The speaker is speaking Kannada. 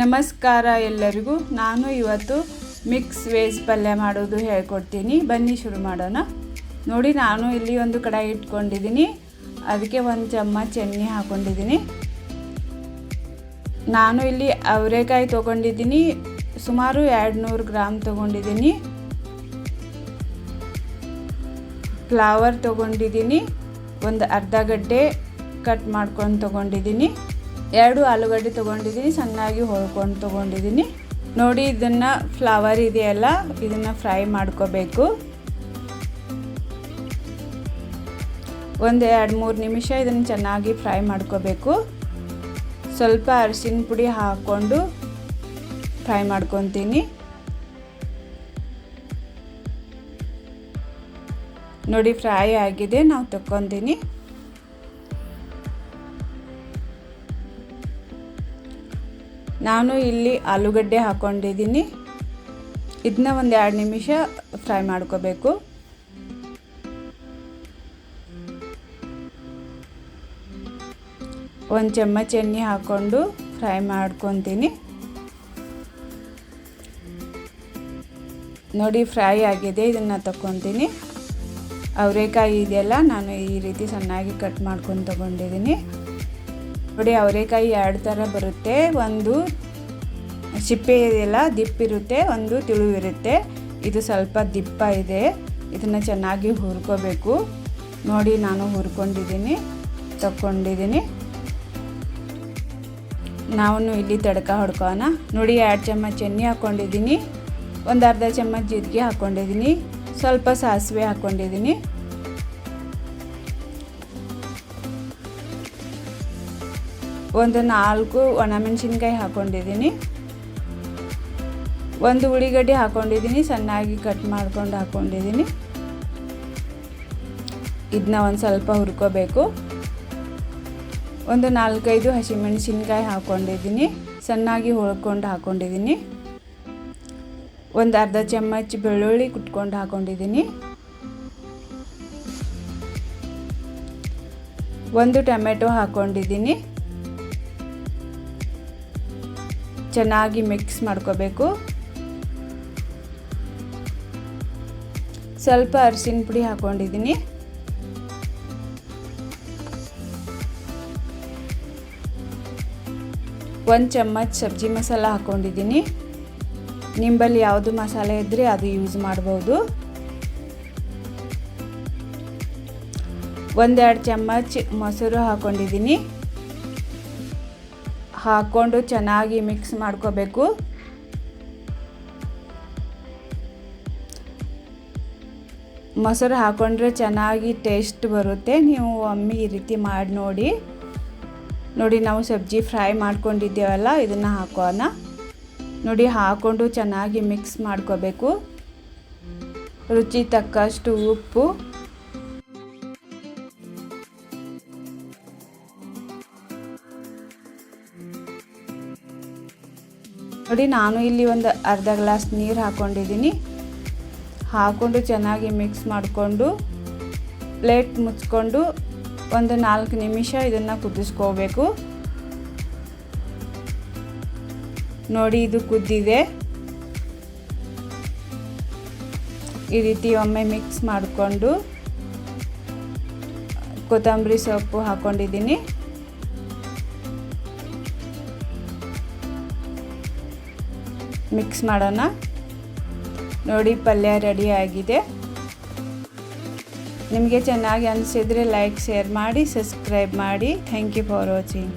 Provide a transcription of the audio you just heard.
ನಮಸ್ಕಾರ ಎಲ್ಲರಿಗೂ. ನಾನು ಇವತ್ತು ಮಿಕ್ಸ್ ವೇಜ್ ಪಲ್ಯ ಮಾಡೋದು ಹೇಳ್ಕೊಡ್ತೀನಿ. ಬನ್ನಿ ಶುರು ಮಾಡೋಣ. ನೋಡಿ, ನಾನು ಇಲ್ಲಿ ಒಂದು ಕಡಾಯಿ ಇಟ್ಕೊಂಡಿದ್ದೀನಿ. ಅದಕ್ಕೆ ಒಂದು ಚಮ್ಮಚ್ ಎಣ್ಣೆ ಹಾಕ್ಕೊಂಡಿದ್ದೀನಿ ನಾನು ಇಲ್ಲಿ ಅವರೆಕಾಯಿ ತೊಗೊಂಡಿದ್ದೀನಿ. ಸುಮಾರು ಎರಡು ನೂರು ಗ್ರಾಮ್ ತೊಗೊಂಡಿದ್ದೀನಿ. ಫ್ಲವರ್ ತೊಗೊಂಡಿದ್ದೀನಿ. ಒಂದು ಅರ್ಧ ಗಡ್ಡೆ ಕಟ್ ಮಾಡ್ಕೊಂಡು ತೊಗೊಂಡಿದ್ದೀನಿ. ಎರಡು ಆಲೂಗಡ್ಡೆ ತೊಗೊಂಡಿದ್ದೀನಿ, ಸಣ್ಣಾಗಿ ಹೊಳ್ಕೊಂಡು ತೊಗೊಂಡಿದ್ದೀನಿ. ನೋಡಿ, ಇದನ್ನು ಫ್ಲವರ್ ಇದೆಯಲ್ಲ, ಇದನ್ನು ಫ್ರೈ ಮಾಡ್ಕೋಬೇಕು. ಒಂದು ಎರಡು ಮೂರು ನಿಮಿಷ ಇದನ್ನು ಚೆನ್ನಾಗಿ ಫ್ರೈ ಮಾಡ್ಕೋಬೇಕು. ಸ್ವಲ್ಪ ಅರಿಶಿನ ಪುಡಿ ಹಾಕ್ಕೊಂಡು ಫ್ರೈ ಮಾಡ್ಕೊತೀನಿ. ನೋಡಿ ಫ್ರೈ ಆಗಿದೆ, ನಾವು ತಕ್ಕೊತೀನಿ. ನಾನು ಇಲ್ಲಿ ಆಲೂಗಡ್ಡೆ ಹಾಕ್ಕೊಂಡಿದ್ದೀನಿ ಇದನ್ನ ಒಂದು ಎರಡು ನಿಮಿಷ ಫ್ರೈ ಮಾಡ್ಕೋಬೇಕು. ಒಂದು ಚಮಚ ಎಣ್ಣೆ ಹಾಕ್ಕೊಂಡು ಫ್ರೈ ಮಾಡ್ಕೊತೀನಿ. ನೋಡಿ ಫ್ರೈ ಆಗಿದೆ, ಇದನ್ನು ತಗೊತೀನಿ ಅವರೆಕಾಯಿ ಇದೆಯಲ್ಲ, ನಾನು ಈ ರೀತಿ ಸಣ್ಣಾಗಿ ಕಟ್ ಮಾಡ್ಕೊಂಡು ತೊಗೊಂಡಿದ್ದೀನಿ. ನೋಡಿ ಅವರೆಕಾಯಿ ಎರಡು ಥರ ಬರುತ್ತೆ. ಒಂದು ಸಿಪ್ಪೆ ಇದೆಯಲ್ಲ ದಿಪ್ಪಿರುತ್ತೆ ಒಂದು ತಿಳುವಿರುತ್ತೆ ಇದು ಸ್ವಲ್ಪ ದಿಪ್ಪ ಇದೆ. ಇದನ್ನು ಚೆನ್ನಾಗಿ ಹುರ್ಕೋಬೇಕು. ನೋಡಿ, ನಾನು ಹುರ್ಕೊಂಡಿದ್ದೀನಿ, ತಕ್ಕೊಂಡಿದ್ದೀನಿ. ನಾವು ಇಲ್ಲಿ ತಡಕ ಹೊಡ್ಕೋಣ ನೋಡಿ, ಎರಡು ಚಮಚ ಎಣ್ಣೆ ಹಾಕ್ಕೊಂಡಿದ್ದೀನಿ. ಒಂದು ಅರ್ಧ ಚಮಚ ಜೀರಿಗೆ ಹಾಕ್ಕೊಂಡಿದ್ದೀನಿ. ಸ್ವಲ್ಪ ಸಾಸಿವೆ ಹಾಕ್ಕೊಂಡಿದ್ದೀನಿ. ಒಂದು ನಾಲ್ಕು ಒಣಮೆಣಸಿನ್ಕಾಯಿ ಹಾಕ್ಕೊಂಡಿದ್ದೀನಿ ಒಂದು ಉಳ್ಳಿಗಡ್ಡೆ ಹಾಕ್ಕೊಂಡಿದ್ದೀನಿ ಸಣ್ಣಾಗಿ ಕಟ್ ಮಾಡ್ಕೊಂಡು ಹಾಕ್ಕೊಂಡಿದ್ದೀನಿ ಇದನ್ನ ಒಂದು ಸ್ವಲ್ಪ ಹುರ್ಕೋಬೇಕು. ಒಂದು ನಾಲ್ಕೈದು ಹಸಿಮೆಣಸಿನ್ಕಾಯಿ ಹಾಕ್ಕೊಂಡಿದ್ದೀನಿ ಸಣ್ಣಾಗಿ ಹುಳ್ಕೊಂಡು ಹಾಕ್ಕೊಂಡಿದ್ದೀನಿ ಒಂದು ಅರ್ಧ ಚಮಚ ಬೆಳ್ಳುಳ್ಳಿ ಕುಟ್ಕೊಂಡು ಹಾಕ್ಕೊಂಡಿದ್ದೀನಿ ಒಂದು ಟೊಮೆಟೊ ಹಾಕ್ಕೊಂಡಿದ್ದೀನಿ ಚೆನ್ನಾಗಿ ಮಿಕ್ಸ್ ಮಾಡ್ಕೋಬೇಕು. ಸ್ವಲ್ಪ ಅರಿಶಿನ ಪುಡಿ ಹಾಕ್ಕೊಂಡಿದ್ದೀನಿ ಒಂದು ಚಮ್ಮಚ್ ಸಬ್ಜಿ ಮಸಾಲ ಹಾಕ್ಕೊಂಡಿದ್ದೀನಿ ನಿಂಬಲ್ಲಿ ಯಾವುದು ಮಸಾಲೆ ಇದ್ದರೆ ಅದು ಯೂಸ್ ಮಾಡ್ಬೋದು. ಒಂದೆರಡು ಚಮ್ಮಚ್ ಮೊಸರು ಹಾಕ್ಕೊಂಡಿದ್ದೀನಿ ಹಾಕ್ಕೊಂಡು ಚೆನ್ನಾಗಿ ಮಿಕ್ಸ್ ಮಾಡ್ಕೋಬೇಕು. ಮೊಸರು ಹಾಕ್ಕೊಂಡ್ರೆ ಚೆನ್ನಾಗಿ ಟೇಸ್ಟ್ ಬರುತ್ತೆ. ನೀವು ಒಮ್ಮೆ ಈ ರೀತಿ ಮಾಡಿ ನೋಡಿ. ನೋಡಿ, ನಾವು ಸಬ್ಜಿ ಫ್ರೈ ಮಾಡ್ಕೊಂಡಿದ್ದೇವಲ್ಲ, ಇದನ್ನು ಹಾಕೋಣ. ನೋಡಿ ಹಾಕ್ಕೊಂಡು ಚೆನ್ನಾಗಿ ಮಿಕ್ಸ್ ಮಾಡ್ಕೋಬೇಕು. ರುಚಿ ತಕ್ಕಷ್ಟು ಉಪ್ಪು. ನೋಡಿ, ನಾನು ಇಲ್ಲಿ ಒಂದು ಅರ್ಧ ಗ್ಲಾಸ್ ನೀರು ಹಾಕ್ಕೊಂಡಿದ್ದೀನಿ ಹಾಕ್ಕೊಂಡು ಚೆನ್ನಾಗಿ ಮಿಕ್ಸ್ ಮಾಡಿಕೊಂಡು ಪ್ಲೇಟ್ ಮುಚ್ಕೊಂಡು ಒಂದು ನಾಲ್ಕು ನಿಮಿಷ ಇದನ್ನು ಕುದಿಸ್ಕೋಬೇಕು. ನೋಡಿ, ಇದು ಕುದ್ದಿದೆ. ಈ ರೀತಿ ಒಮ್ಮೆ ಮಿಕ್ಸ್ ಮಾಡಿಕೊಂಡು ಕೊತ್ತಂಬರಿ ಸೊಪ್ಪು ಹಾಕ್ಕೊಂಡಿದ್ದೀನಿ ಮಿಕ್ಸ್ ಮಾಡೋಣ. ನೋಡಿ, ಪಲ್ಯ ರೆಡಿ ಆಗಿದೆ. ನಿಮಗೆ ಚೆನ್ನಾಗಿ ಅನಿಸಿದರೆ ಲೈಕ್ ಶೇರ್ ಮಾಡಿ ಸಬ್ಸ್ಕ್ರೈಬ್ ಮಾಡಿ. Thank you for watching